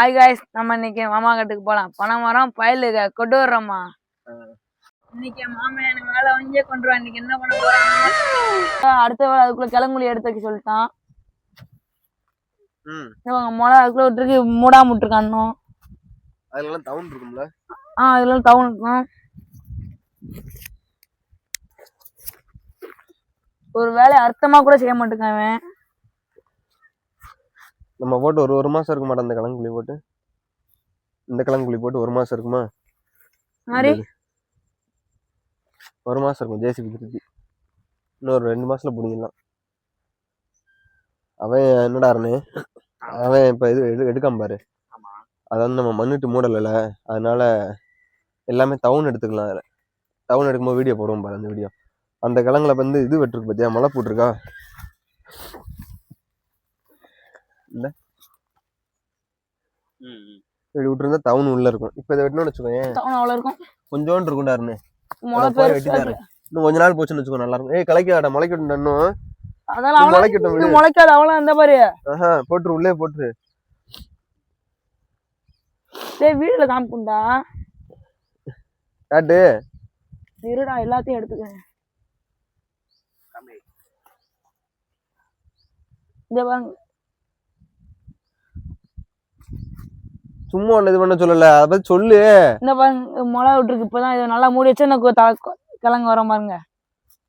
Hi guys நம்ம இன்னைக்கு மாமா கட்டுக்கு போலாம். பனை மரம் பயலுக கொண்டு வர்றோம்மா. இன்னைக்கு மாமன் எனக்கு வேலை வாங்கியே கொண்டு வா. இன்னைக்கு என்ன பண்ண போறாங்க அடுத்த வேலை அதுக்குள்ள கிளங்குழி எடுத்து வைக்க சொல்லிட்டான். இவங்க மிளகா அதுக்குள்ள விட்டுருக்கு. மூடாம விட்டுருக்கான் அதுலலாம் தவுன் இருக்கும்ல? ஆ இதெல்லாம் டவுன் இருக்கும். ஒரு வேலையை அர்த்தமா கூட செய்ய மாட்டேங்கான் அவன் நம்ம போட்டு ஒரு ஒரு மாசம் இருக்க மாட்டோம் அந்த கிழங்குழி போட்டு? இந்த கிழங்குழி போட்டு ஒரு மாசம் இருக்குமா? ஒரு மாசம் இருக்கும் ஜேசிபி திருப்பி. இன்னொரு ரெண்டு மாசத்துல பிடிக்கலாம் அவன் என்னடா அருணு? அவன் இப்ப இது எடு எடுக்காம பாரு. அதை வந்து நம்ம மண்ணிட்டு மூடலைல அதனால எல்லாமே டவுன் எடுத்துக்கலாம் அதில். டவுன் எடுக்கும்போது வீடியோ போடுவோம் பாரு அந்த வீடியோ. அந்த கிழங்குல வந்து இது வெட்டிருக்கு பார்த்தியா மழை போட்டிருக்கா? இப்படி விட்டுருந்தா டவுன் உள்ள இருக்கும். இப்போ இதை வெட்டணும்னு வச்சுக்கோங்க அவ்வளோ இருக்கும். கொஞ்சோண்டு போய் பெருசா வெட்டிட்டாரு. இன்னும் கொஞ்ச நாள் போச்சுன்னு வச்சுக்கோ நல்லா இருக்கும். ஏய் கலைக்காடா முளைக்கட்டும் இன்னும். அதெல்லாம் முளைக்கட்டும் முளைக்காது அவ்வளோ பாரு. ஆஹா போட்டுரு உள்ளே போட்டுரு. டேய் வீடுல காமிக்குண்டா காட்டு. இருடா எல்லாத்தையும் எடுத்துக்க பாருங்க. சும்மா ஒண்ணு இது பண்ண சொல்லல. அதை பத்தி சொல்லு. இந்த பாருங்க முளை விட்டுருக்கு. இப்பதான் இது நல்லா மூடி வச்சு எனக்கு தலை கிழங்கு வர பாருங்க.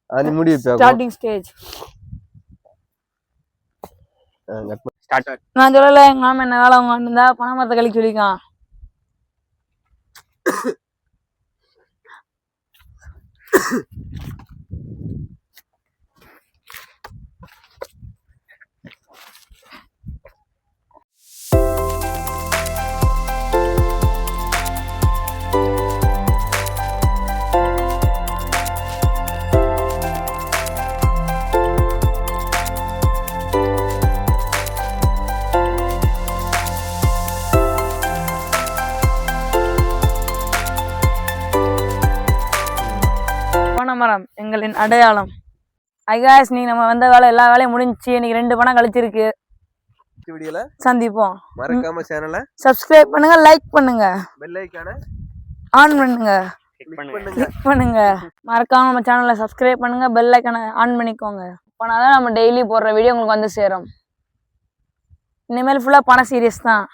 அது முடி ஸ்டார்டிங் ஸ்டேஜ் நான் சொல்லல எங்க மாமா என்ன வேலை அவங்க இருந்தா பண மரத்தை கழிக்க சொல்லிக்கான் பனை மரம் எங்களின் அடையாளம். ஐகாஸ் நீ நம்ம வந்த வேலை எல்லா வேலையும் முடிஞ்சுச்சு. இன்னைக்கு ரெண்டு பணம் கழிச்சிருக்கு. வீடியோல சந்திப்போம். மறக்காம சேனலை சப்ஸ்கிரைப் பண்ணுங்க லைக் பண்ணுங்க. பெல் ஐக்கான ஆன் பண்ணுங்க. கிளிக் பண்ணுங்க. கிளிக் பண்ணுங்க. மறக்காம நம்ம சேனலை சப்ஸ்கிரைப் பண்ணுங்க பெல் ஐக்கனை ஆன் பண்ணிக்கோங்க. அப்போனா தான் நம்ம டெய்லி போடுற வீடியோ உங்களுக்கு வந்து சேரும். இனிமேல் ஃபுல்லாக பண சீரியஸ் தான்.